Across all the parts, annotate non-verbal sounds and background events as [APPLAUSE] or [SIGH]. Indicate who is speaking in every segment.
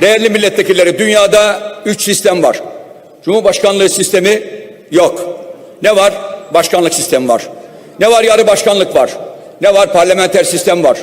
Speaker 1: Değerli milletvekilleri dünyada üç sistem var. Cumhurbaşkanlığı sistemi yok. Ne var? Başkanlık sistemi var. Ne var? Yarı başkanlık var. Ne var? Parlamenter sistem var.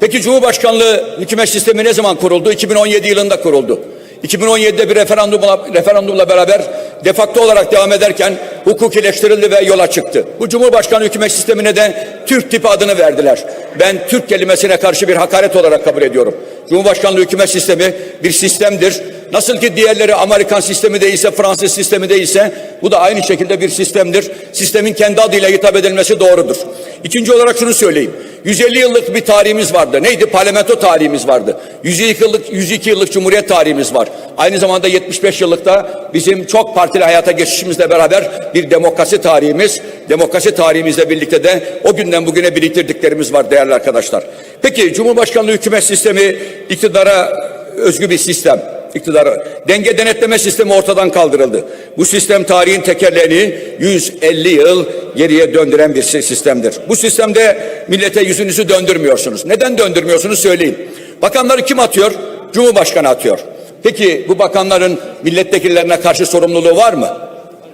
Speaker 1: Peki Cumhurbaşkanlığı hükümet sistemi ne zaman kuruldu? 2017 yılında kuruldu. 2017'de bir referandumla, referandumla beraber defakto olarak devam ederken hukukileştirildi ve yola çıktı. Bu Cumhurbaşkanı hükümet sistemine de Türk tipi adını verdiler. Ben Türk kelimesine karşı bir hakaret olarak kabul ediyorum. Cumhurbaşkanlığı hükümet sistemi bir sistemdir. Nasıl ki diğerleri Amerikan sistemi değilse, Fransız sistemi değilse bu da aynı şekilde bir sistemdir. Sistemin kendi adıyla hitap edilmesi doğrudur. İkinci olarak şunu söyleyeyim. 150 yıllık bir tarihimiz vardı. Neydi? Parlamento tarihimiz vardı. 102 yıllık 102 yıllık Cumhuriyet tarihimiz var. Aynı zamanda 75 yıllık da bizim çok partili hayata geçişimizle beraber bir demokrasi tarihimiz, demokrasi tarihimizle birlikte de o günden bugüne biriktirdiklerimiz var değerli arkadaşlar. Peki Cumhurbaşkanlığı hükümet sistemi iktidara özgü bir sistem iktidara. Denge denetleme sistemi ortadan kaldırıldı. Bu sistem tarihin tekerleğini 150 yıl geriye döndüren bir sistemdir. Bu sistemde millete yüzünüzü döndürmüyorsunuz. Neden döndürmüyorsunuz söyleyin. Bakanları kim atıyor? Cumhurbaşkanı atıyor. Peki bu bakanların milletvekillerine karşı sorumluluğu var mı?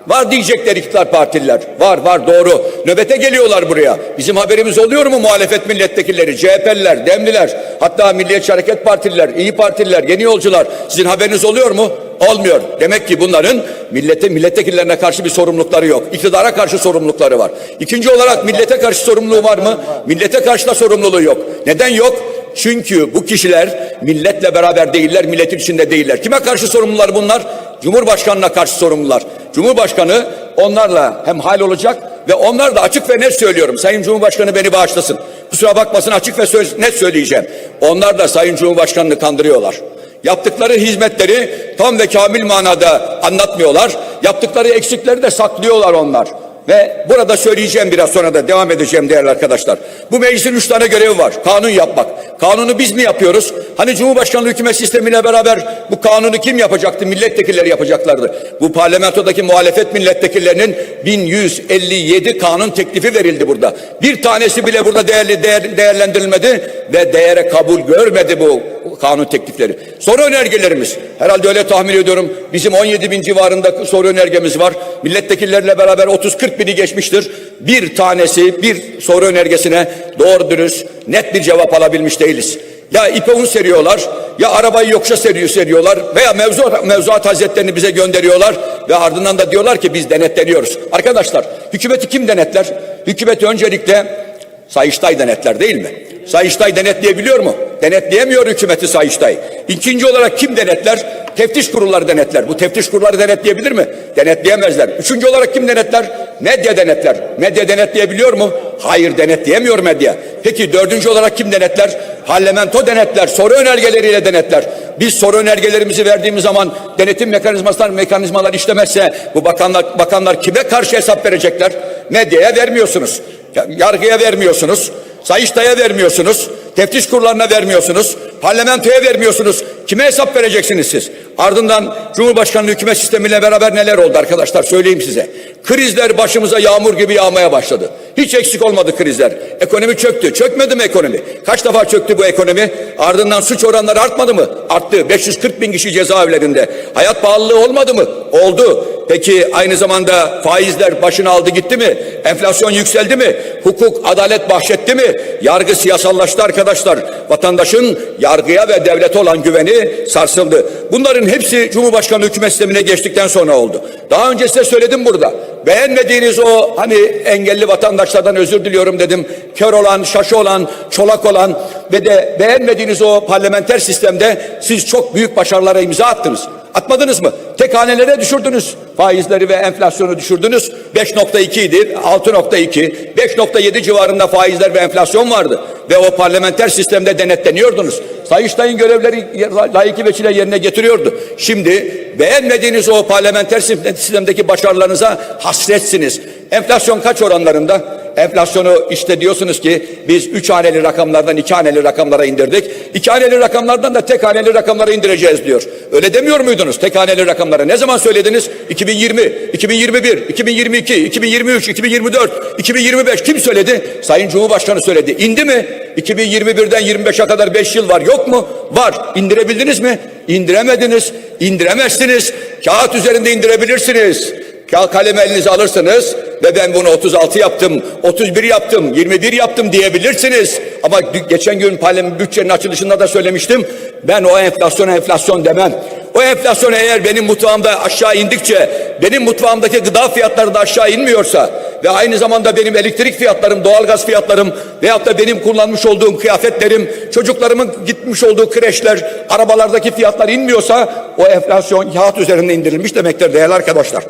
Speaker 1: Var diyecekler iktidar partililer. Var var doğru. Nöbete geliyorlar buraya. Bizim haberimiz oluyor mu muhalefet milletvekilleri, CHP'liler, Demliler, hatta Milliyetçi Hareket Partililer, İyi Partililer, Yeni Yolcular sizin haberiniz oluyor mu? Olmuyor. Demek ki bunların millete, milletvekillerine karşı bir sorumlulukları yok. İktidara karşı sorumlulukları var. İkinci olarak millete karşı sorumluluğu var mı? Millete karşı da sorumluluğu yok. Neden yok? Çünkü bu kişiler milletle beraber değiller, milletin içinde değiller. Kime karşı sorumlular bunlar? Cumhurbaşkanına karşı sorumlular. Cumhurbaşkanı onlarla hem hal olacak ve onlar da açık ve net söylüyorum. Sayın Cumhurbaşkanı beni bağışlasın. Kusura bakmasın açık ve söz, net söyleyeceğim. Onlar da Sayın Cumhurbaşkanını kandırıyorlar. Yaptıkları hizmetleri tam ve kamil manada anlatmıyorlar. Yaptıkları eksikleri de saklıyorlar onlar. Ve burada söyleyeceğim biraz sonra da devam edeceğim değerli arkadaşlar. Bu meclisin üç tane görevi var. Kanun yapmak. Kanunu biz mi yapıyoruz? Hani Cumhurbaşkanlığı hükümet sistemiyle beraber bu kanunu kim yapacaktı? Milletvekilleri yapacaklardı. Bu parlamentodaki muhalefet milletvekillerinin 1157 kanun teklifi verildi burada. Bir tanesi bile burada değerli değer, değerlendirilmedi ve değere kabul görmedi bu kanun teklifleri. Soru önergelerimiz. Herhalde öyle tahmin ediyorum. Bizim 17 bin civarında soru önergemiz var. Milletvekilleriyle beraber 30-40 bini geçmiştir. Bir tanesi bir soru önergesine doğru dürüst net bir cevap alabilmiş değiliz. Ya ipe un seriyorlar, ya arabayı yokuşa seriyor seriyorlar veya mevzu, mevzuat hazretlerini bize gönderiyorlar ve ardından da diyorlar ki biz denetleniyoruz. Arkadaşlar hükümeti kim denetler? Hükümeti öncelikle Sayıştay denetler değil mi? Sayıştay denetleyebiliyor mu? Denetleyemiyor hükümeti Sayıştay. İkinci olarak kim denetler? Teftiş kurulları denetler. Bu teftiş kurulları denetleyebilir mi? Denetleyemezler. Üçüncü olarak kim denetler? Medya denetler. Medya denetleyebiliyor mu? Hayır denetleyemiyor medya. Peki dördüncü olarak kim denetler? Parlamento denetler. Soru önergeleriyle denetler. Biz soru önergelerimizi verdiğimiz zaman denetim mekanizmalar mekanizmalar işlemezse bu bakanlar bakanlar kime karşı hesap verecekler? Medyaya vermiyorsunuz. Yargıya vermiyorsunuz. Sayıştay'a vermiyorsunuz. Teftiş kurullarına vermiyorsunuz. Parlamentoya vermiyorsunuz. Kime hesap vereceksiniz siz? Ardından Cumhurbaşkanlığı hükümet sistemiyle beraber neler oldu arkadaşlar söyleyeyim size. Krizler başımıza yağmur gibi yağmaya başladı. Hiç eksik olmadı krizler. Ekonomi çöktü. Çökmedi mi ekonomi? Kaç defa çöktü bu ekonomi? Ardından suç oranları artmadı mı? Arttı. 540 bin kişi cezaevlerinde. Hayat pahalılığı olmadı mı? Oldu. Peki aynı zamanda faizler başını aldı gitti mi? Enflasyon yükseldi mi? Hukuk, adalet bahşetti mi? Yargı siyasallaştı arkadaşlar. Vatandaşın yargıya ve devlete olan güveni sarsıldı. Bunların hepsi Cumhurbaşkanı hükümet sistemine geçtikten sonra oldu. Daha önce size söyledim burada. Beğenmediğiniz o hani engelli vatandaşlardan özür diliyorum dedim. Kör olan, şaşı olan, çolak olan ve de beğenmediğiniz o parlamenter sistemde siz çok büyük başarılara imza attınız. Atmadınız mı? Tek hanelere düşürdünüz. Faizleri ve enflasyonu düşürdünüz. 5.2 idi, 6.2, 5.7 civarında faizler ve enflasyon vardı. Ve o parlamenter sistemde denetleniyordunuz. Sayıştay'ın görevleri layıkı veçile yerine getiriyordu. Şimdi beğenmediğiniz o parlamenter sistemdeki başarılarınıza hasretsiniz. Enflasyon kaç oranlarında? Enflasyonu işte diyorsunuz ki biz üç haneli rakamlardan iki haneli rakamlara indirdik. İki haneli rakamlardan da tek haneli rakamlara indireceğiz diyor. Öyle demiyor muydunuz tek haneli rakamlara? Ne zaman söylediniz? 2020, 2021, 2022, 2023, 2024, 2025 kim söyledi? Sayın Cumhurbaşkanı söyledi. İndi mi? 2021'den 25'e kadar 5 yıl var. Yok mu? Var. İndirebildiniz mi? İndiremediniz. İndiremezsiniz. Kağıt üzerinde indirebilirsiniz. Ka- Kalem elinize alırsınız ve ben bunu 36 yaptım, 31 yaptım, 21 yaptım diyebilirsiniz. Ama geçen gün parlament bütçenin açılışında da söylemiştim. Ben o enflasyona enflasyon demem. O enflasyon eğer benim mutfağımda aşağı indikçe, benim mutfağımdaki gıda fiyatları da aşağı inmiyorsa ve aynı zamanda benim elektrik fiyatlarım, doğalgaz fiyatlarım veyahut da benim kullanmış olduğum kıyafetlerim, çocuklarımın gitmiş olduğu kreşler, arabalardaki fiyatlar inmiyorsa o enflasyon kağıt üzerinde indirilmiş demektir değerli arkadaşlar.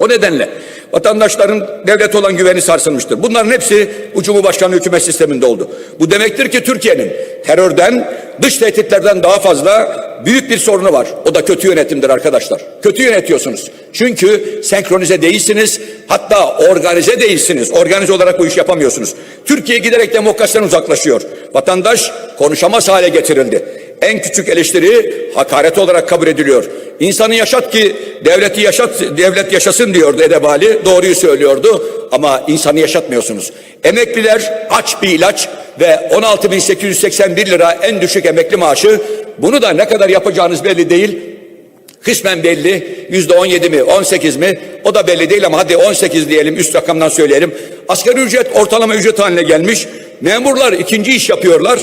Speaker 1: O nedenle vatandaşların devlet olan güveni sarsılmıştır. Bunların hepsi bu Cumhurbaşkanlığı hükümet sisteminde oldu. Bu demektir ki Türkiye'nin terörden, dış tehditlerden daha fazla büyük bir sorunu var. O da kötü yönetimdir arkadaşlar. Kötü yönetiyorsunuz. Çünkü senkronize değilsiniz. Hatta organize değilsiniz. Organize olarak bu iş yapamıyorsunuz. Türkiye giderek demokrasiden uzaklaşıyor. Vatandaş konuşamaz hale getirildi. En küçük eleştiri hakaret olarak kabul ediliyor. İnsanı yaşat ki devleti yaşat, devlet yaşasın diyordu Edebali. Doğruyu söylüyordu ama insanı yaşatmıyorsunuz. Emekliler aç bir ilaç ve 16.881 lira en düşük emekli maaşı. Bunu da ne kadar yapacağınız belli değil. Kısmen belli. Yüzde 17 mi 18 mi o da belli değil ama hadi 18 diyelim üst rakamdan söyleyelim. Asgari ücret ortalama ücret haline gelmiş. Memurlar ikinci iş yapıyorlar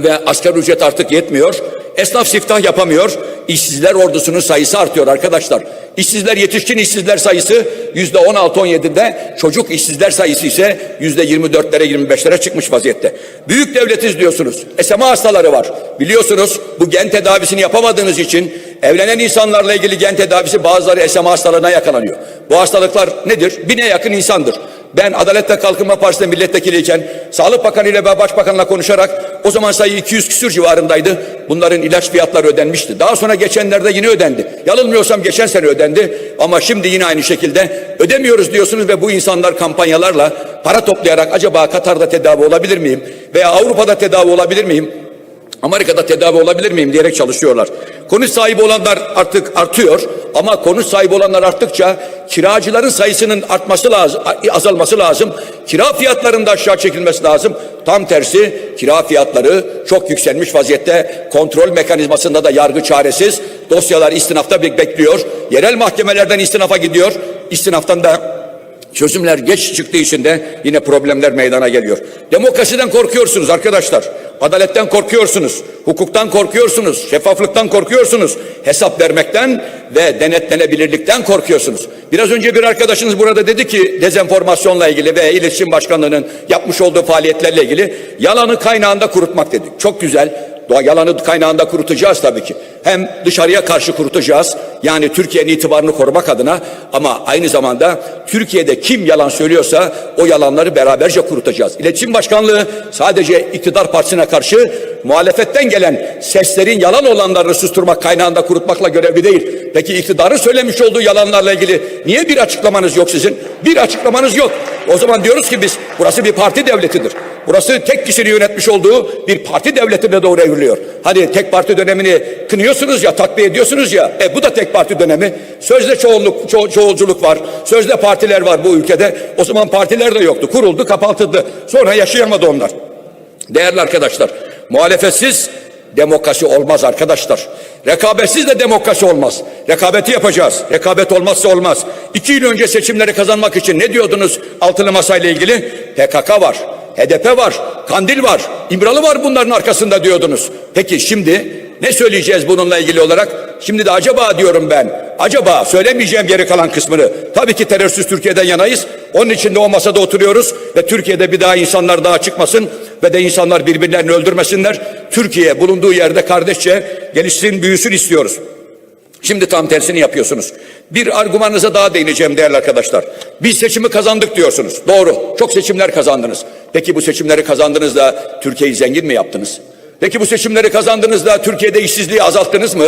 Speaker 1: ve asgari ücret artık yetmiyor. Esnaf siftah yapamıyor. İşsizler ordusunun sayısı artıyor arkadaşlar. İşsizler yetişkin işsizler sayısı yüzde 16-17'de çocuk işsizler sayısı ise yüzde 24'lere 25'lere çıkmış vaziyette. Büyük devletiz diyorsunuz. SMA hastaları var. Biliyorsunuz bu gen tedavisini yapamadığınız için evlenen insanlarla ilgili gen tedavisi bazıları SMA hastalığına yakalanıyor. Bu hastalıklar nedir? Bine yakın insandır. Ben Adalet ve Kalkınma Partisi'nde milletvekiliyken Sağlık Bakanı ile ve Başbakan'la konuşarak o zaman sayı 200 küsür civarındaydı. Bunların ilaç fiyatları ödenmişti. Daha sonra geçenlerde yine ödendi. Yanılmıyorsam geçen sene ödendi ama şimdi yine aynı şekilde ödemiyoruz diyorsunuz ve bu insanlar kampanyalarla para toplayarak acaba Katar'da tedavi olabilir miyim veya Avrupa'da tedavi olabilir miyim? Amerika'da tedavi olabilir miyim diyerek çalışıyorlar. Konut sahibi olanlar artık artıyor ama konut sahibi olanlar arttıkça kiracıların sayısının artması lazım, azalması lazım. Kira fiyatlarının da aşağı çekilmesi lazım. Tam tersi kira fiyatları çok yükselmiş vaziyette. Kontrol mekanizmasında da yargı çaresiz. Dosyalar istinafta bek- bekliyor. Yerel mahkemelerden istinafa gidiyor. İstinaftan da Çözümler geç çıktığı için de yine problemler meydana geliyor. Demokrasiden korkuyorsunuz arkadaşlar. Adaletten korkuyorsunuz. Hukuktan korkuyorsunuz. Şeffaflıktan korkuyorsunuz. Hesap vermekten ve denetlenebilirlikten korkuyorsunuz. Biraz önce bir arkadaşınız burada dedi ki dezenformasyonla ilgili ve iletişim başkanlığının yapmış olduğu faaliyetlerle ilgili yalanı kaynağında kurutmak dedik. Çok güzel. Yalanı kaynağında kurutacağız tabii ki. Hem dışarıya karşı kurutacağız. Yani Türkiye'nin itibarını korumak adına ama aynı zamanda Türkiye'de kim yalan söylüyorsa o yalanları beraberce kurutacağız. İletişim Başkanlığı sadece iktidar partisine karşı muhalefetten gelen seslerin yalan olanlarını susturmak kaynağında kurutmakla görevli değil. Peki iktidarın söylemiş olduğu yalanlarla ilgili niye bir açıklamanız yok sizin? Bir açıklamanız yok. O zaman diyoruz ki biz burası bir parti devletidir. Burası tek kişinin yönetmiş olduğu bir parti devletine doğru evriliyor. Hani tek parti dönemini kınıyorsunuz ya, takviye ediyorsunuz ya. E bu da tek parti dönemi. Sözde çoğunluk, ço çoğulculuk var. Sözde partiler var bu ülkede. O zaman partiler de yoktu. Kuruldu, kapatıldı. Sonra yaşayamadı onlar. Değerli arkadaşlar, muhalefetsiz demokrasi olmaz arkadaşlar. Rekabetsiz de demokrasi olmaz. Rekabeti yapacağız. Rekabet olmazsa olmaz. İki yıl önce seçimleri kazanmak için ne diyordunuz altılı masayla ilgili? PKK var. HDP var, Kandil var, İmralı var bunların arkasında diyordunuz. Peki şimdi ne söyleyeceğiz bununla ilgili olarak? Şimdi de acaba diyorum ben, acaba söylemeyeceğim geri kalan kısmını. Tabii ki terörsüz Türkiye'den yanayız. Onun için de o masada oturuyoruz ve Türkiye'de bir daha insanlar daha çıkmasın ve de insanlar birbirlerini öldürmesinler. Türkiye bulunduğu yerde kardeşçe gelişsin, büyüsün istiyoruz. Şimdi tam tersini yapıyorsunuz. Bir argümanınıza daha değineceğim değerli arkadaşlar. Biz seçimi kazandık diyorsunuz. Doğru. Çok seçimler kazandınız. Peki bu seçimleri kazandınız da Türkiye'yi zengin mi yaptınız? Peki bu seçimleri kazandınız da Türkiye'de işsizliği azalttınız mı?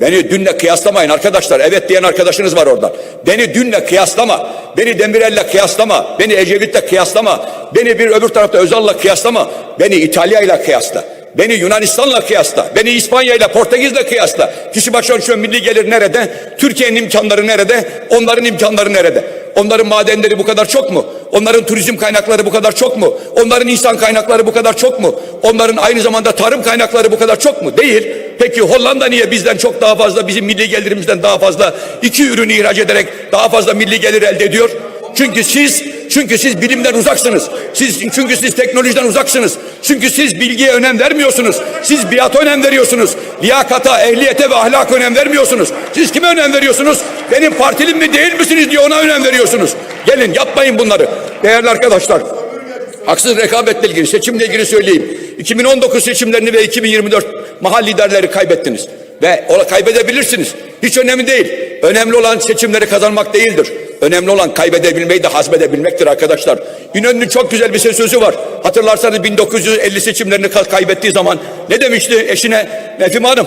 Speaker 1: Beni dünle kıyaslamayın arkadaşlar. Evet diyen arkadaşınız var orada. Beni dünle kıyaslama. Beni Demirel'le kıyaslama. Beni Ecevit'le kıyaslama. Beni bir öbür tarafta Özal'la kıyaslama. Beni İtalya'yla kıyasla. Beni Yunanistan'la kıyasla. Beni İspanya'yla, Portekiz'le kıyasla. Kişi başına düşen milli gelir nerede? Türkiye'nin imkanları nerede? Onların imkanları nerede? Onların madenleri bu kadar çok mu? Onların turizm kaynakları bu kadar çok mu? Onların insan kaynakları bu kadar çok mu? Onların aynı zamanda tarım kaynakları bu kadar çok mu? Değil. Peki Hollanda niye bizden çok daha fazla, bizim milli gelirimizden daha fazla iki ürünü ihraç ederek daha fazla milli gelir elde ediyor? Çünkü siz çünkü siz bilimden uzaksınız. Siz çünkü siz teknolojiden uzaksınız. Çünkü siz bilgiye önem vermiyorsunuz. Siz biata önem veriyorsunuz. Liyakata, ehliyete ve ahlaka önem vermiyorsunuz. Siz kime önem veriyorsunuz? Benim partilim mi değil misiniz diye ona önem veriyorsunuz. Gelin yapmayın bunları. Değerli arkadaşlar. Haksız rekabetle ilgili, seçimle ilgili söyleyeyim. 2019 seçimlerini ve 2024 mahal liderleri kaybettiniz. Ve kaybedebilirsiniz. Hiç önemli değil. Önemli olan seçimleri kazanmak değildir. Önemli olan kaybedebilmeyi de hazmedebilmektir arkadaşlar. İnönü'nün çok güzel bir söz- sözü var. Hatırlarsanız 1950 seçimlerini ka- kaybettiği zaman ne demişti eşine Nefime Hanım?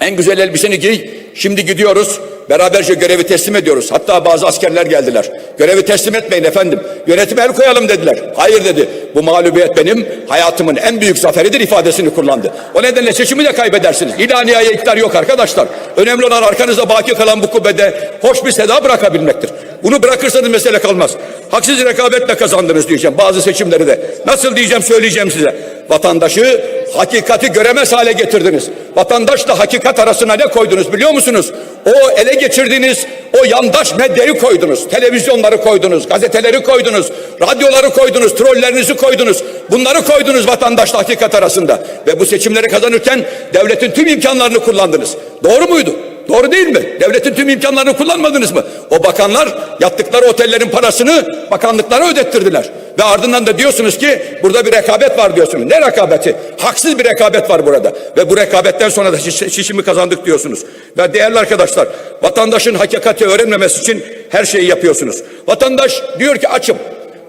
Speaker 1: En güzel elbiseni giy. Şimdi gidiyoruz. Beraberce görevi teslim ediyoruz. Hatta bazı askerler geldiler. Görevi teslim etmeyin efendim. Yönetime el koyalım dediler. Hayır dedi. Bu mağlubiyet benim hayatımın en büyük zaferidir ifadesini kullandı. O nedenle seçimi de kaybedersiniz. İlaniyeye iktidar yok arkadaşlar. Önemli olan arkanızda baki kalan bu kubbede hoş bir seda bırakabilmektir. Bunu bırakırsanız mesele kalmaz. Haksız rekabetle kazandınız diyeceğim bazı seçimleri de. Nasıl diyeceğim söyleyeceğim size. Vatandaşı hakikati göremez hale getirdiniz. Vatandaşla hakikat arasına ne koydunuz biliyor musunuz? O ele geçirdiğiniz o yandaş medyayı koydunuz. Televizyonları koydunuz, gazeteleri koydunuz, radyoları koydunuz, trollerinizi koydunuz. Bunları koydunuz vatandaşla hakikat arasında. Ve bu seçimleri kazanırken devletin tüm imkanlarını kullandınız. Doğru muydu? Doğru değil mi? Devletin tüm imkanlarını kullanmadınız mı? O bakanlar yattıkları otellerin parasını bakanlıklara ödettirdiler. Ve ardından da diyorsunuz ki burada bir rekabet var diyorsunuz. Ne rekabeti? Haksız bir rekabet var burada. Ve bu rekabetten sonra da şiş- şişimi kazandık diyorsunuz. Ve değerli arkadaşlar vatandaşın hakikati öğrenmemesi için her şeyi yapıyorsunuz. Vatandaş diyor ki açım.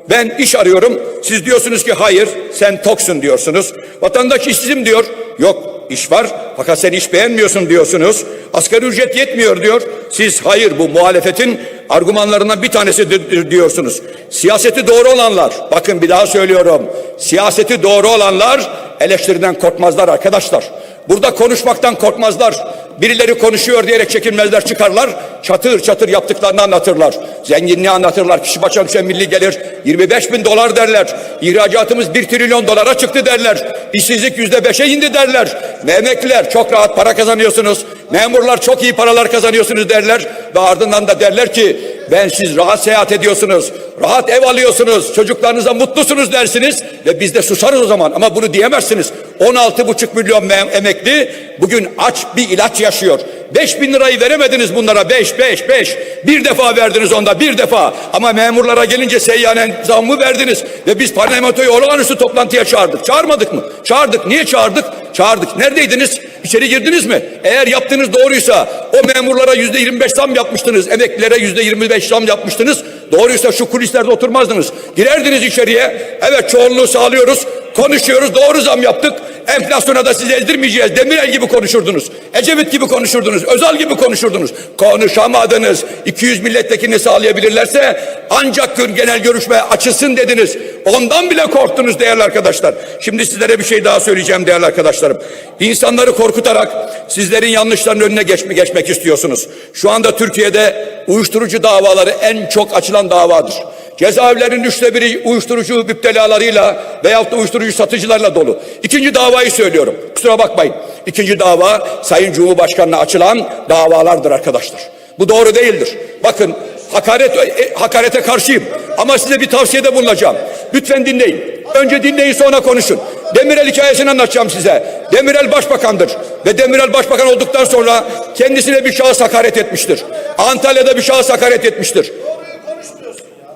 Speaker 1: Ben iş arıyorum. Siz diyorsunuz ki hayır sen toksun diyorsunuz. Vatandaş işsizim diyor. Yok iş var fakat sen iş beğenmiyorsun diyorsunuz. Asgari ücret yetmiyor diyor. Siz hayır bu muhalefetin argümanlarından bir tanesidir diyorsunuz. Siyaseti doğru olanlar bakın bir daha söylüyorum. Siyaseti doğru olanlar eleştiriden korkmazlar arkadaşlar. Burada konuşmaktan korkmazlar. Birileri konuşuyor diyerek çekinmezler çıkarlar. Çatır çatır yaptıklarını anlatırlar. Zenginliği anlatırlar. Kişi başına düşen milli gelir 25 bin dolar derler. İhracatımız 1 trilyon dolara çıktı derler. İşsizlik yüzde beşe indi derler. Ve çok rahat para kazanıyorsunuz. Memurlar çok iyi paralar kazanıyorsunuz derler. Ve ardından da derler ki ben siz rahat seyahat ediyorsunuz. Rahat ev alıyorsunuz. Çocuklarınıza mutlusunuz dersiniz. Ve biz de susarız o zaman. Ama bunu diyemezsiniz. 16,5 milyon emekli bugün aç bir ilaç yaşıyor. 5 bin lirayı veremediniz bunlara. 5, 5, 5. Bir defa verdiniz onda bir defa. Ama memurlara gelince seyyanen zammı verdiniz. Ve biz parlamentoyu olağanüstü toplantıya çağırdık. Çağırmadık mı? Çağırdık. Niye çağırdık? Çağırdık. Neredeydiniz? İçeri girdiniz mi? Eğer yaptığınız doğruysa o memurlara yüzde 25 zam yapmıştınız. Emeklilere yüzde 25 zam yapmıştınız. Doğruysa şu kulislerde oturmazdınız. Girerdiniz içeriye. Evet çoğunluğu sağlıyoruz. Konuşuyoruz. Doğru zam yaptık. Enflasyona da sizi ezdirmeyeceğiz. Demirel gibi konuşurdunuz. Ecevit gibi konuşurdunuz. Özal gibi konuşurdunuz. Konuşamadınız. 200 milletvekilini sağlayabilirlerse ancak gör- genel görüşme açılsın dediniz. Ondan bile korktunuz değerli arkadaşlar. Şimdi sizlere bir şey daha söyleyeceğim değerli arkadaşlarım. İnsanları korkutarak sizlerin yanlışlarının önüne geçme, geçmek istiyorsunuz. Şu anda Türkiye'de uyuşturucu davaları en çok açılan davadır. Cezaevlerinin üçte biri uyuşturucu müptelalarıyla veyahut da uyuşturucu satıcılarla dolu. İkinci davayı söylüyorum. Kusura bakmayın. İkinci dava Sayın Cumhurbaşkanı'na açılan davalardır arkadaşlar. Bu doğru değildir. Bakın hakaret e, hakarete karşıyım. Ama size bir tavsiyede bulunacağım. Lütfen dinleyin. Önce dinleyin sonra konuşun. Demirel hikayesini anlatacağım size. Demirel başbakandır. Ve Demirel başbakan olduktan sonra kendisine bir şahıs hakaret etmiştir. Antalya'da bir şahıs hakaret etmiştir.
Speaker 2: Doğruyu konuşmuyorsun ya.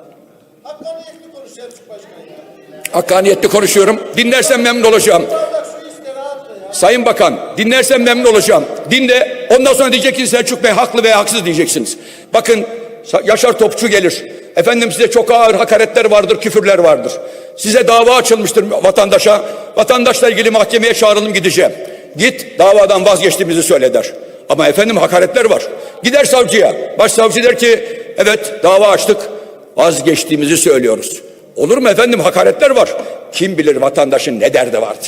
Speaker 2: Hakkaniyetli konuş Selçuk Başkan ya.
Speaker 1: Hakkaniyetli konuşuyorum. Dinlersen memnun olacağım. Sayın Bakan dinlersen memnun olacağım. Dinle ondan sonra diyeceksiniz Selçuk Bey haklı veya haksız diyeceksiniz. Bakın Yaşar Topçu gelir. Efendim size çok ağır hakaretler vardır, küfürler vardır. Size dava açılmıştır vatandaşa. Vatandaşla ilgili mahkemeye çağıralım gideceğim. Git davadan vazgeçtiğimizi söyle. Ama efendim hakaretler var. Gider savcıya. Başsavcı der ki evet dava açtık. Vazgeçtiğimizi söylüyoruz. Olur mu efendim hakaretler var. Kim bilir vatandaşın ne derdi vardı.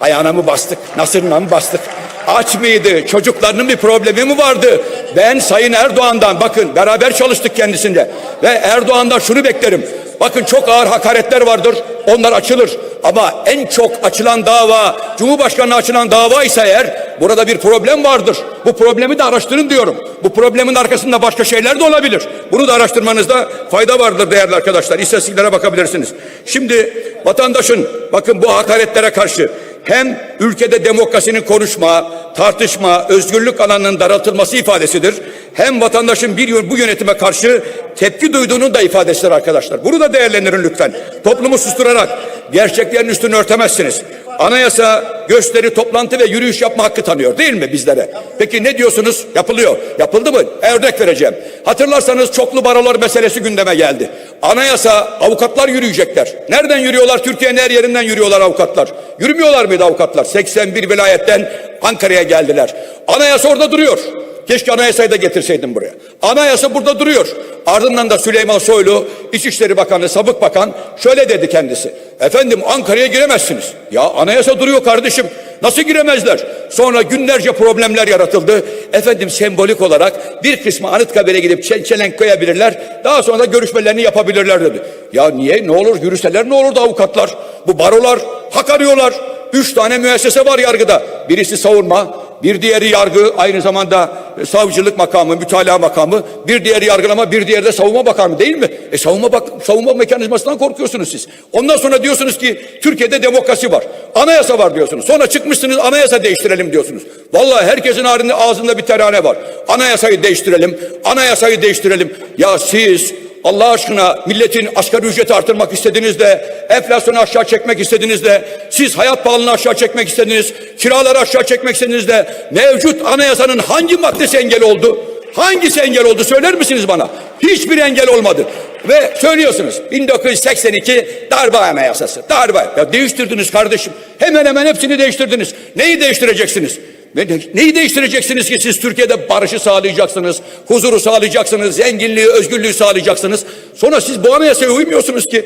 Speaker 1: Ayağına mı bastık? Nasırına mı bastık? Aç mıydı? Çocuklarının bir problemi mi vardı? Ben Sayın Erdoğan'dan bakın beraber çalıştık kendisinde. Ve Erdoğan'dan şunu beklerim. Bakın çok ağır hakaretler vardır. Onlar açılır. Ama en çok açılan dava, Cumhurbaşkanı'na açılan dava ise eğer burada bir problem vardır. Bu problemi de araştırın diyorum. Bu problemin arkasında başka şeyler de olabilir. Bunu da araştırmanızda fayda vardır değerli arkadaşlar. İstatistiklere bakabilirsiniz. Şimdi vatandaşın bakın bu hakaretlere karşı hem ülkede demokrasinin konuşma, tartışma, özgürlük alanının daraltılması ifadesidir. Hem vatandaşın bir bu yönetime karşı tepki duyduğunun da ifadesidir arkadaşlar. Bunu da değerlendirin lütfen. Toplumu susturarak gerçeklerin üstünü örtemezsiniz. Anayasa gösteri, toplantı ve yürüyüş yapma hakkı tanıyor değil mi bizlere? Peki ne diyorsunuz? Yapılıyor. Yapıldı mı? Örnek vereceğim. Hatırlarsanız çoklu barolar meselesi gündeme geldi. Anayasa avukatlar yürüyecekler. Nereden yürüyorlar? Türkiye'nin her yerinden yürüyorlar avukatlar. Yürümüyorlar mıydı avukatlar? 81 vilayetten Ankara'ya geldiler. Anayasa orada duruyor. Keşke anayasayı da getirseydim buraya. Anayasa burada duruyor. Ardından da Süleyman Soylu, İçişleri Bakanı, Sabık Bakan şöyle dedi kendisi. Efendim Ankara'ya giremezsiniz. Ya anayasa duruyor kardeşim. Nasıl giremezler? Sonra günlerce problemler yaratıldı. Efendim sembolik olarak bir kısmı Anıtkabir'e gidip çel çelenk koyabilirler. Daha sonra da görüşmelerini yapabilirler dedi. Ya niye? Ne olur yürüseler ne olurdu avukatlar? Bu barolar hak arıyorlar. Üç tane müessese var yargıda. Birisi savunma, bir diğeri yargı, aynı zamanda e, savcılık makamı, mütalaa makamı, bir diğeri yargılama, bir diğeri de savunma makamı değil mi? E savunma bak savunma mekanizmasından korkuyorsunuz siz. Ondan sonra diyorsunuz ki Türkiye'de demokrasi var. Anayasa var diyorsunuz. Sonra çıkmışsınız anayasa değiştirelim diyorsunuz. Vallahi herkesin ağzında, ağzında bir terane var. Anayasayı değiştirelim, anayasayı değiştirelim. Ya siz Allah aşkına milletin asgari ücreti artırmak istediniz de, enflasyonu aşağı çekmek istediniz de, siz hayat pahalılığını aşağı çekmek istediniz, kiraları aşağı çekmek istediniz de, mevcut anayasanın hangi maddesi engel oldu? Hangisi engel oldu söyler misiniz bana? Hiçbir engel olmadı. Ve söylüyorsunuz 1982 darbe anayasası. Darbe. Ya değiştirdiniz kardeşim. Hemen hemen hepsini değiştirdiniz. Neyi değiştireceksiniz? Ne- Neyi değiştireceksiniz ki siz Türkiye'de barışı sağlayacaksınız, huzuru sağlayacaksınız, zenginliği, özgürlüğü sağlayacaksınız. Sonra siz bu anayasaya uymuyorsunuz ki.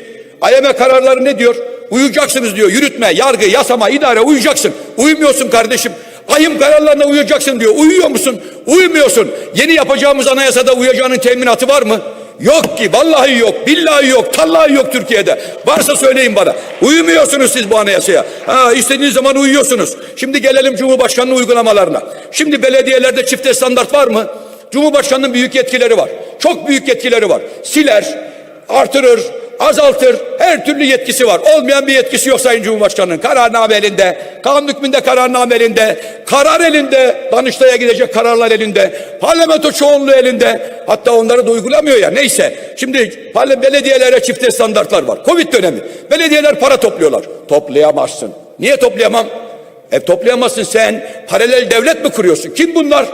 Speaker 1: IMF kararları ne diyor? Uyacaksınız diyor. Yürütme, yargı, yasama, idare uyacaksın. Uymuyorsun kardeşim. Ayım kararlarına uyacaksın diyor. Uyuyor musun? Uymuyorsun. Yeni yapacağımız anayasada uyacağının teminatı var mı? Yok ki vallahi yok billahi yok tallahi yok Türkiye'de. Varsa söyleyin bana. Uyumuyorsunuz siz bu anayasaya. Ha istediğiniz zaman uyuyorsunuz. Şimdi gelelim Cumhurbaşkanı'nın uygulamalarına. Şimdi belediyelerde çifte standart var mı? Cumhurbaşkanının büyük yetkileri var. Çok büyük yetkileri var. Siler, artırır, azaltır. Her türlü yetkisi var. Olmayan bir yetkisi yok Sayın Cumhurbaşkanı'nın. Kararname elinde, kanun hükmünde kararname elinde, karar elinde, Danıştay'a gidecek kararlar elinde, parlamento çoğunluğu elinde. Hatta onları da uygulamıyor ya neyse. Şimdi belediyelere çifte standartlar var. Covid dönemi. Belediyeler para topluyorlar. Toplayamazsın. Niye toplayamam? E toplayamazsın sen. Paralel devlet mi kuruyorsun? Kim bunlar?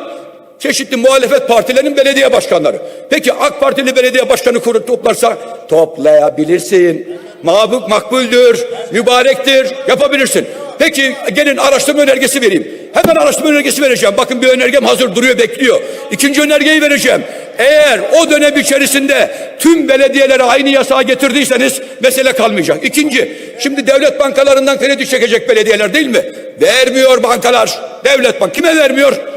Speaker 1: Çeşitli muhalefet partilerinin belediye başkanları. Peki AK Partili belediye başkanı kurup toplarsa toplayabilirsin. Mabuk makbuldür, mübarektir, yapabilirsin. Peki gelin araştırma önergesi vereyim. Hemen araştırma önergesi vereceğim. Bakın bir önergem hazır duruyor bekliyor. İkinci önergeyi vereceğim. Eğer o dönem içerisinde tüm belediyelere aynı yasağı getirdiyseniz mesele kalmayacak. İkinci, şimdi devlet bankalarından kredi çekecek belediyeler değil mi? Vermiyor bankalar. Devlet bank kime vermiyor?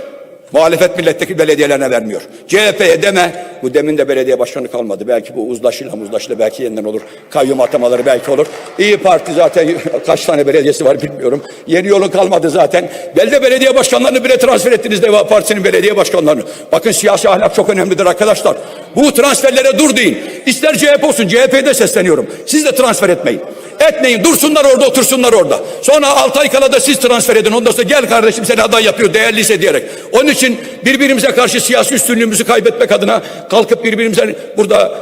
Speaker 1: Muhalefet milletteki belediyelerine vermiyor. CHP'ye deme. Bu demin de belediye başkanı kalmadı. Belki bu uzlaşıyla muzlaşıyla belki yeniden olur. Kayyum atamaları belki olur. İyi Parti zaten [LAUGHS] kaç tane belediyesi var bilmiyorum. Yeni yolun kalmadı zaten. Belde belediye başkanlarını bile transfer ettiniz Deva Partisi'nin belediye başkanlarını. Bakın siyasi ahlak çok önemlidir arkadaşlar. Bu transferlere dur deyin. İster CHP olsun CHP'ye de sesleniyorum. Siz de transfer etmeyin. Etmeyin dursunlar orada otursunlar orada. Sonra 6 ay kala da siz transfer edin. Ondan sonra gel kardeşim seni aday yapıyor değerliyse diyerek. Onun için birbirimize karşı siyasi üstünlüğümüzü kaybetmek adına kalkıp birbirimize burada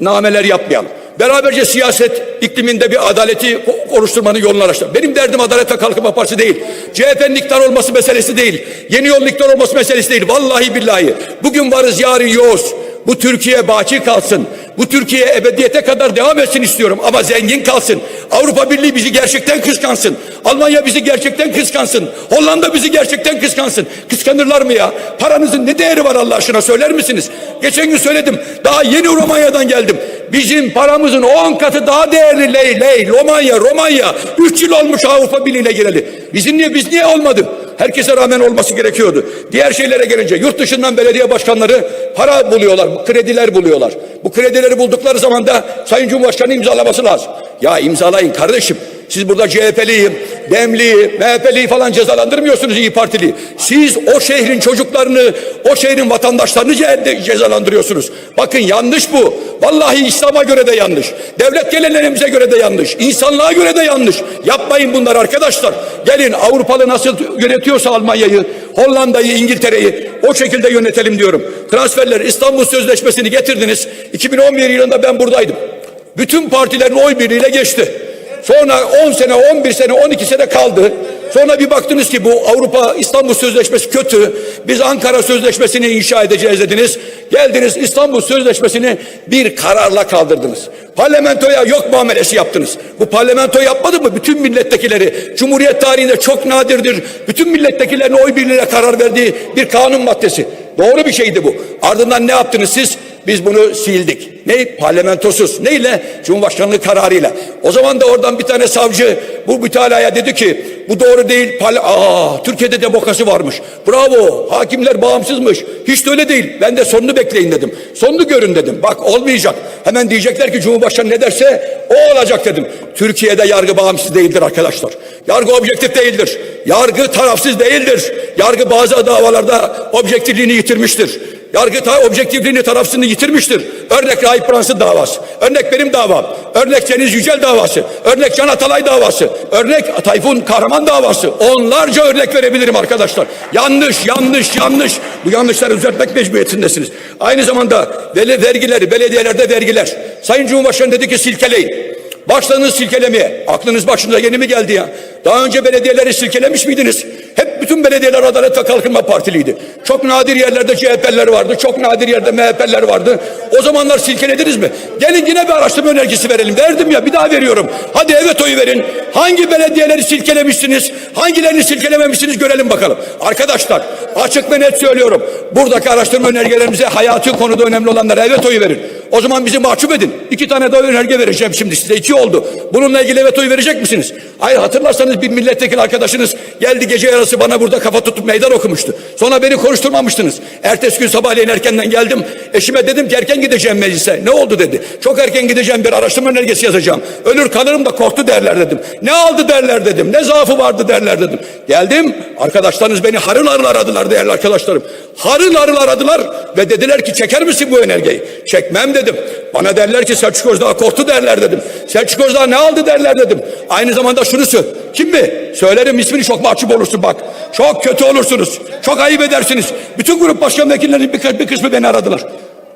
Speaker 1: nameler yapmayalım. Beraberce siyaset ikliminde bir adaleti oluşturmanın yolunu araştıralım. Benim derdim Adalet ve Kalkınma Partisi değil. CHP'nin iktidar olması meselesi değil. Yeni yolun iktidar olması meselesi değil. Vallahi billahi. Bugün varız yarın yoğuz. Bu Türkiye baki kalsın. Bu Türkiye ebediyete kadar devam etsin istiyorum ama zengin kalsın. Avrupa Birliği bizi gerçekten kıskansın. Almanya bizi gerçekten kıskansın. Hollanda bizi gerçekten kıskansın. Kıskanırlar mı ya? Paranızın ne değeri var Allah aşkına söyler misiniz? Geçen gün söyledim. Daha yeni Romanya'dan geldim. Bizim paramızın 10 katı daha değerli ley ley. Romanya, Romanya. 3 yıl olmuş Avrupa Birliği'ne gireli. Bizim niye, biz niye olmadı? Herkese rağmen olması gerekiyordu. Diğer şeylere gelince yurt dışından belediye başkanları para buluyorlar, krediler buluyorlar. Bu kredileri buldukları zaman da Sayın Cumhurbaşkanı imzalaması lazım. Ya imzalayın kardeşim. Siz burada CHP'liyim, Demli'yi, MHP'liyi falan cezalandırmıyorsunuz İyi Partili. Siz o şehrin çocuklarını, o şehrin vatandaşlarını ce- cezalandırıyorsunuz. Bakın yanlış bu. Vallahi İslam'a göre de yanlış. Devlet geleneğimize göre de yanlış. İnsanlığa göre de yanlış. Yapmayın bunlar arkadaşlar. Gelin Avrupalı nasıl yönetiyorsa Almanya'yı, Hollanda'yı, İngiltere'yi o şekilde yönetelim diyorum. Transferler İstanbul Sözleşmesi'ni getirdiniz. 2011 yılında ben buradaydım. Bütün partilerin oy birliğiyle geçti. Sonra 10 sene, 11 sene, 12 sene kaldı. Sonra bir baktınız ki bu Avrupa İstanbul Sözleşmesi kötü. Biz Ankara Sözleşmesi'ni inşa edeceğiz dediniz. Geldiniz İstanbul Sözleşmesi'ni bir kararla kaldırdınız. Parlamentoya yok muamelesi yaptınız. Bu parlamento yapmadı mı? Bütün milletvekilleri Cumhuriyet tarihinde çok nadirdir. Bütün milletvekillerinin oy birliğiyle karar verdiği bir kanun maddesi. Doğru bir şeydi bu. Ardından ne yaptınız siz? Biz bunu sildik. Ne? Parlamentosuz. Neyle? Cumhurbaşkanlığı kararıyla. O zaman da oradan bir tane savcı bu mütalaya dedi ki bu doğru değil. Aa, Türkiye'de demokrasi varmış. Bravo. Hakimler bağımsızmış. Hiç de öyle değil. Ben de sonunu bekleyin dedim. Sonunu görün dedim. Bak olmayacak. Hemen diyecekler ki Cumhurbaşkanı ne derse o olacak dedim. Türkiye'de yargı bağımsız değildir arkadaşlar. Yargı objektif değildir. Yargı tarafsız değildir. Yargı bazı davalarda objektifliğini yitirmiştir. Yargı ta objektifliğini tarafsızlığını yitirmiştir. Örnek Rahip Fransız davası. Örnek benim davam. Örnek Cengiz Yücel davası. Örnek Can Atalay davası. Örnek Tayfun Kahraman davası. Onlarca örnek verebilirim arkadaşlar. Yanlış, yanlış, yanlış. Bu yanlışları düzeltmek mecburiyetindesiniz. Aynı zamanda veli vergileri, belediyelerde vergiler. Sayın Cumhurbaşkanı dedi ki silkeleyin. Başladınız silkelemeye. Aklınız başınıza yeni mi geldi ya? Daha önce belediyeleri silkelemiş miydiniz? Hep bütün belediyeler Adalet ve Kalkınma Partiliydi. Çok nadir yerlerde CHP'ler vardı. Çok nadir yerde MHP'ler vardı. O zamanlar silkelediniz mi? Gelin yine bir araştırma önergesi verelim. Verdim ya bir daha veriyorum. Hadi evet oyu verin. Hangi belediyeleri silkelemişsiniz? Hangilerini silkelememişsiniz görelim bakalım. Arkadaşlar açık ve net söylüyorum. Buradaki araştırma önergelerimize hayati konuda önemli olanlara evet oyu verin. O zaman bizi mahcup edin. İki tane daha önerge vereceğim şimdi size. iki oldu. Bununla ilgili evet oy verecek misiniz? Hayır hatırlarsanız bir milletvekili arkadaşınız geldi gece yarısı bana burada kafa tutup meydan okumuştu. Sonra beni konuşturmamıştınız. Ertesi gün sabahleyin erkenden geldim. Eşime dedim ki erken gideceğim meclise. Ne oldu dedi. Çok erken gideceğim bir araştırma önergesi yazacağım. Ölür kalırım da korktu derler dedim. Ne aldı derler dedim. Ne zaafı vardı derler dedim. Geldim arkadaşlarınız beni harıl harıl aradılar değerli arkadaşlarım. Harıl harıl aradılar ve dediler ki çeker misin bu önergeyi? Çekmem dedim. Bana derler ki Selçuk Özdağ korktu derler dedim. Selçuk Özdağ ne aldı derler dedim. Aynı zamanda şunu söyle. Kim? Söylerim ismini çok mahcup olursun bak. Çok kötü olursunuz. Çok ayıp edersiniz. Bütün grup başkan vekillerinin bir, bir kısmı beni aradılar.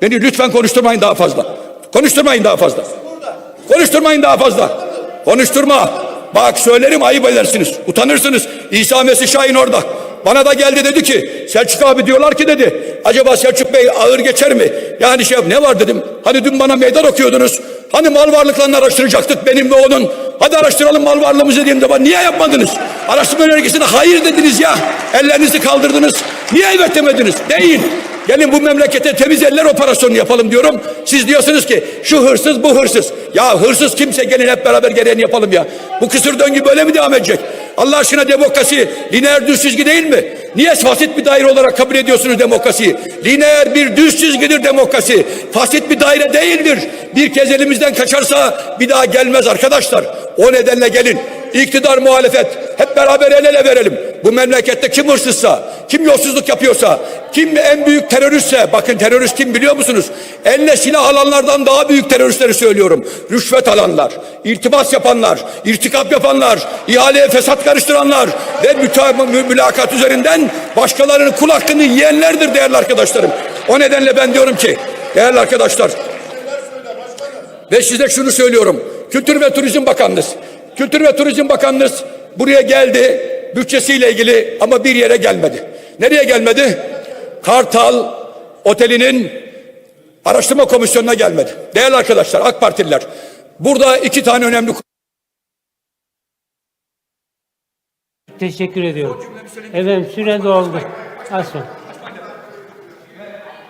Speaker 1: Beni lütfen konuşturmayın daha fazla. Konuşturmayın daha fazla. Konuşturmayın daha fazla. Konuşturma. Bak söylerim ayıp edersiniz. Utanırsınız. İsa Mesih Şahin orada. Bana da geldi dedi ki Selçuk abi diyorlar ki dedi acaba Selçuk Bey ağır geçer mi? Yani şey ne var dedim. Hani dün bana meydan okuyordunuz. Hani mal varlıklarını araştıracaktık benim ve onun. Hadi araştıralım mal varlığımızı dediğim zaman niye yapmadınız? Araştırma önergesine hayır dediniz ya. Ellerinizi kaldırdınız. Niye evet demediniz? Değil. Gelin bu memlekete temiz eller operasyonu yapalım diyorum. Siz diyorsunuz ki şu hırsız bu hırsız. Ya hırsız kimse gelin hep beraber gereğini yapalım ya. Bu kısır döngü böyle mi devam edecek? Allah aşkına demokrasi lineer düz çizgi değil mi? Niye fasit bir daire olarak kabul ediyorsunuz demokrasiyi? Lineer bir düz çizgidir demokrasi. Fasit bir daire değildir. Bir kez elimizden kaçarsa bir daha gelmez arkadaşlar. O nedenle gelin. İktidar muhalefet hep beraber el ele verelim. Bu memlekette kim hırsızsa, kim yolsuzluk yapıyorsa, kim en büyük teröristse, bakın terörist kim biliyor musunuz? Elle silah alanlardan daha büyük teröristleri söylüyorum. Rüşvet alanlar, irtibas yapanlar, irtikap yapanlar, ihaleye fesat karıştıranlar ve mülakat üzerinden başkalarının kul hakkını yiyenlerdir değerli arkadaşlarım. O nedenle ben diyorum ki, değerli arkadaşlar, ve size şunu söylüyorum. Kültür ve Turizm Bakanınız, Kültür ve Turizm Bakanınız buraya geldi bütçesiyle ilgili ama bir yere gelmedi. Nereye gelmedi? Kartal Oteli'nin Araştırma komisyonuna gelmedi. Değerli arkadaşlar AK Partililer burada iki tane önemli
Speaker 3: Teşekkür ediyorum. Efendim süre doldu. Sonra.